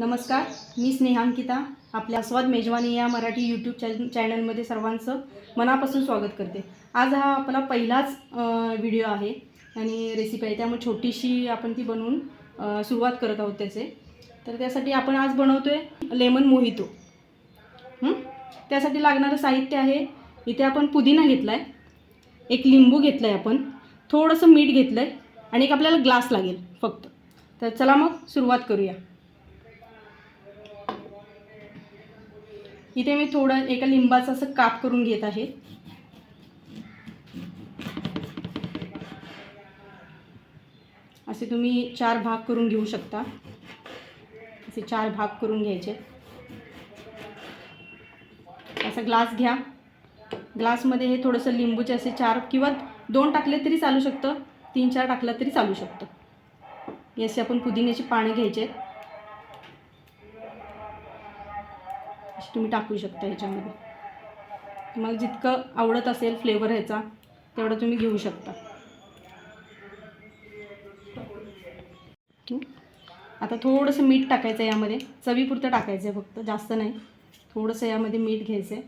नमस्कार मी स्नेहांकिता आपल्या स्वाद मेजवानी या मराठी यूट्यूब चॅन चॅनलमध्ये सर्वांचं मनापासून स्वागत करते. आज हा आपला पहिलाच व्हिडिओ आहे आणि रेसिपी आहे. त्यामुळे छोटीशी आपण ती बनवून सुरुवात करत आहोत त्याचे. तर त्यासाठी आपण आज बनवतो आहे लेमन मोहितो. त्यासाठी लागणारं साहित्य आहे इथे आपण पुदिना घेतला आहे एक लिंबू घेतलं आहे आपण थोडंसं मीठ घेतलं आहे आणि एक आपल्याला ग्लास लागेल फक्त. तर चला मग सुरुवात करूया. इथे मी थोडं एका लिंबाचं असं काप करून घेत आहे. असे तुम्ही चार भाग करून घेऊ शकता. असे चार भाग करून घ्यायचे. असा ग्लास घ्या. ग्लासमध्ये हे थोडंसं लिंबूचे असे चार किंवा दोन टाकले तरी चालू शकतं. तीन चार टाकलं तरी चालू शकतं. याचे असे आपण पुदिन्याची पाने घ्यायचे. आहेत अशी तुम्ही टाकू शकता ह्याच्यामध्ये. तुम्हाला जितकं आवडत असेल फ्लेवर ह्याचा तेवढं तुम्ही घेऊ शकता. आता थोडंसं मीठ टाकायचं आहे यामध्ये. चवीपुरतं टाकायचं आहे फक्त जास्त नाही. थोडंसं यामध्ये मीठ घ्यायचं आहे.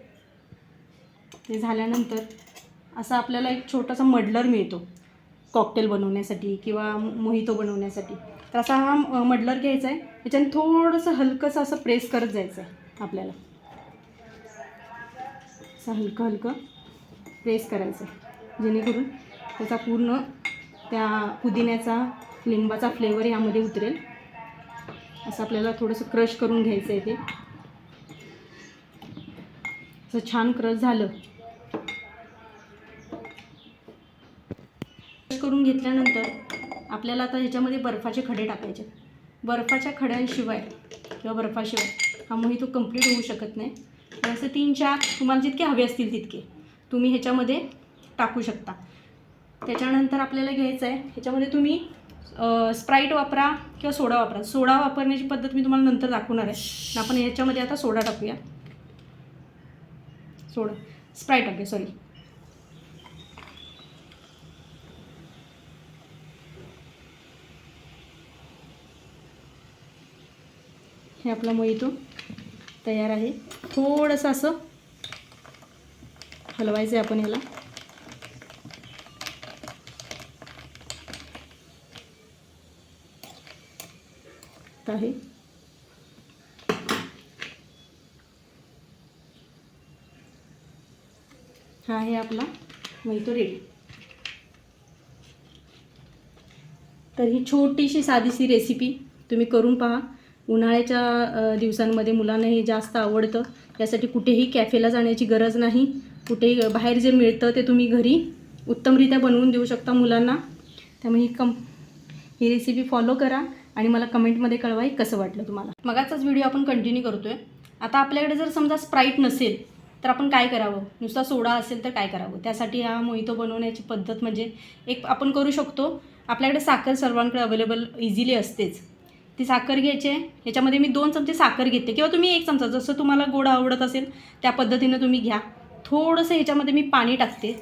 ते झाल्यानंतर असा आपल्याला एक छोटासा मडलर मिळतो. कॉकटेल बनवण्यासाठी किंवा मोहितो बनवण्यासाठी. तर असा हा मडलर घ्यायचा आहे. त्याच्याने थोडंसं हलकंसं असं प्रेस करत जायचं आहे. आपल्याला. असं हलकं हलकं प्रेस करायचं आहे जेणेकरून त्याचा पूर्ण त्या पुदिन्याचा लिंबाचा फ्लेवर यामध्ये उतरेल. असं आपल्याला थोडंसं क्रश करून घ्यायचं आहे ते. असं छान क्रश झालं. क्रश करून घेतल्यानंतर आपल्याला आता ह्याच्यामध्ये बर्फाचे खडे टाकायचे. बर्फाच्या खड्यांशिवाय किंवा बर्फाशिवाय त्यामुळे तो कंप्लीट होऊ शकत नाही. तर असे तीन चार तुम्हाला जितके हवे असतील तितके तुम्ही ह्याच्यामध्ये टाकू शकता. त्याच्यानंतर आपल्याला घ्यायचं आहे. ह्याच्यामध्ये तुम्ही स्प्राईट वापरा किंवा सोडा वापरा. सोडा वापरण्याची पद्धत मी तुम्हाला नंतर दाखवणार आहे. आपण ह्याच्यामध्ये आता सोडा टाकूया. सोडा स्प्राईट टाकूया सॉरी हे आपला मोहितो तयार आहे. थोडंसं असं हलवायचं आहे आपण याला. आहे हा. आहे आपला मोहितो रेडी. तर ही छोटीशी साधीशी रेसिपी तुम्ही करून पहा. उन्हाळ्याच्या दिवसांमध्ये मुलांना हे जास्त आवडतं. यासाठी कुठेही कॅफेला जाण्याची गरज नाही. कुठेही बाहेर जे मिळतं ते तुम्ही घरी उत्तमरित्या बनवून देऊ शकता मुलांना. त्यामुळे ही कम ही रेसिपी फॉलो करा आणि मला कमेंटमध्ये कळवा की कसं वाटलं तुम्हाला. मगाचाच व्हिडिओ आपण कंटिन्यू करतो आहे आता आपल्याकडे जर समजा स्प्राईट नसेल तर आपण काय करावं? नुसता सोडा असेल तर काय करावं? त्यासाठी हा मोहितो बनवण्याची पद्धत म्हणजे एक आपण करू शकतो. आपल्याकडे साखर सर्वांकडे अवेलेबल इझिली असतेच. ती साखर घ्यायची आहे. ह्याच्यामध्ये मी दोन चमचे साखर घेते. किंवा तुम्ही एक चमचा जसं तुम्हाला गोड आवडत असेल त्या पद्धतीनं तुम्ही घ्या. थोडंसं ह्याच्यामध्ये मी पाणी टाकते.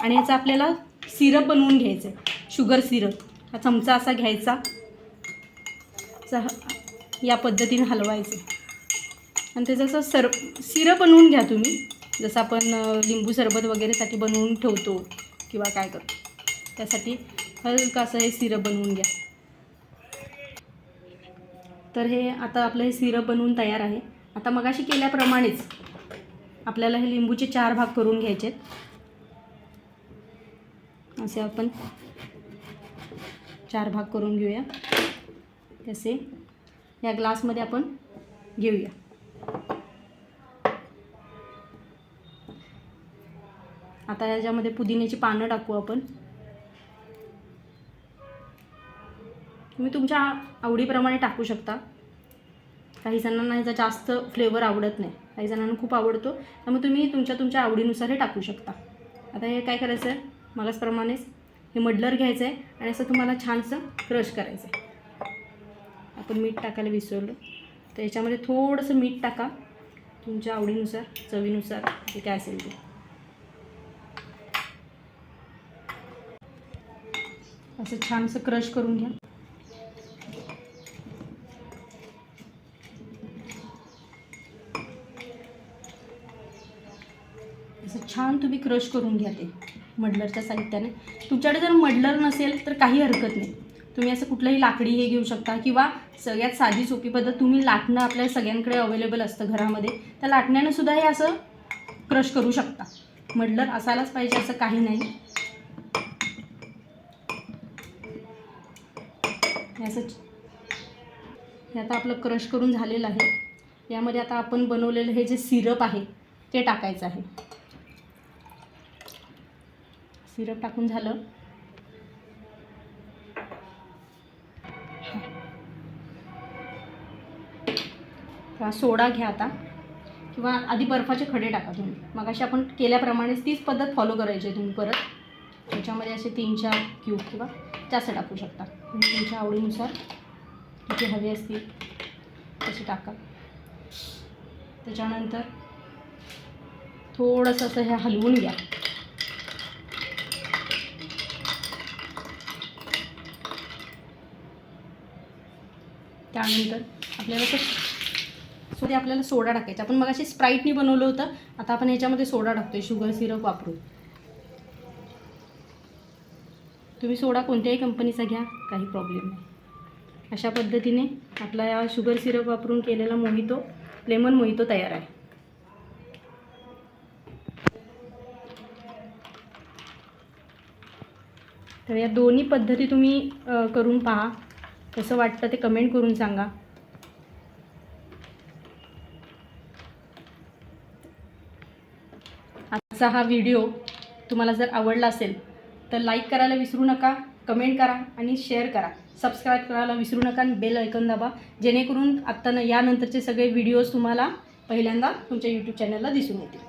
आणि याचा आपल्याला सिरप बनवून घ्यायचं आहे शुगर सिरप. हा चमचा असा घ्यायचा. या पद्धतीने हलवायचं. आणि त्याचं जसं सर सिरप बनवून घ्या तुम्ही. जसं आपण लिंबू सरबत वगैरेसाठी बनवून ठेवतो किंवा काय करतो. त्यासाठी हलकं असं हे सिरप बनवून घ्या. तर हे आता आपलं हे सिरप बनवून तयार आहे. आता मगाशी केल्याप्रमाणेच आपल्याला हे लिंबूचे चार भाग करून घ्यायचे असे आपण चार भाग करून घेऊया. तसे या ग्लासमध्ये आपण घेऊया. आता याच्यामध्ये पुदिन्याची पानं टाकू आपण. तुम्ही तुमच्या आवडीप्रमाणे टाकू शकता. काही जणांना ह्याचा जास्त फ्लेवर आवडत नाही. काही जणांना खूप आवडतो. त्यामुळे तुम्ही तुमच्या तुमच्या आवडीनुसार हे टाकू शकता. आता हे काय करायचं आहे मगाचप्रमाणेच हे मडलर घ्यायचं आहे आणि असं तुम्हाला छानसं क्रश करायचं आहे आपण मीठ टाकायला विसरलो. तर याच्यामध्ये थोडंसं मीठ टाका. तुमच्या आवडीनुसार चवीनुसार जे काय असेल ते. असं छानसं क्रश करून घ्या छान तुम्ही क्रश करून घ्या ते मडलरच्या साहित्याने. तुमच्याकडे जर मडलर नसेल तर काही हरकत नाही. तुम्ही असं कुठलंही लाकडी हे घेऊ शकता किंवा सगळ्यात साधी सोपी पद्धत तुम्ही लाटणं आपल्या सगळ्यांकडे अवेलेबल असतं घरामध्ये त्या लाटण्यानं सुद्धा हे असं क्रश करू शकता. मडलर असायलाच पाहिजे असं काही नाही. असं हे आता आपलं क्रश करून झालेलं आहे. यामध्ये आता आपण बनवलेलं हे जे सिरप आहे ते टाकायचं आहे. सिरप टाकून झालं. किंवा सोडा घ्या आता. किंवा आधी बर्फाचे खडे टाका तुम्ही. मग अशी आपण केल्याप्रमाणेच तीच पद्धत फॉलो करायची आहे तुम्ही परत. त्याच्यामध्ये असे तीन चार क्यूब किंवा जास्त टाकू शकता. तुम्ही तुमच्या आवडीनुसार किती हवे असतील तसे टाका. त्याच्यानंतर थोडंसं असं हे हलवून घ्या. त्यानंतर आपल्याला कसं सो ते आपल्याला सोडा टाकायचा. आपण मग अशी स्प्राईटनी बनवलं होतं. आता आपण ह्याच्यामध्ये सोडा टाकतोय शुगर सिरप वापरून. तुम्ही सोडा कोणत्याही कंपनीचा घ्या काही प्रॉब्लेम नाही. अशा पद्धतीने आपला या शुगर सिरप वापरून केलेला मोहितो लेमन मोहितो तयार आहे. तर या दोन्ही पद्धती तुम्ही करून पहा. कसं वाटतं ते कमेंट करून सांगा. आजचा हा व्हिडिओ तुम्हाला जर आवडला असेल तर लाईक करायला विसरू नका कमेंट करा आणि शेअर करा. सबस्क्राईब करायला विसरू नका आणि बेल ऐकून दाबा. जेणेकरून आत्ता न यानंतरचे सगळे व्हिडिओज तुम्हाला पहिल्यांदा तुमच्या यूट्यूब चॅनलला दिसून येतील.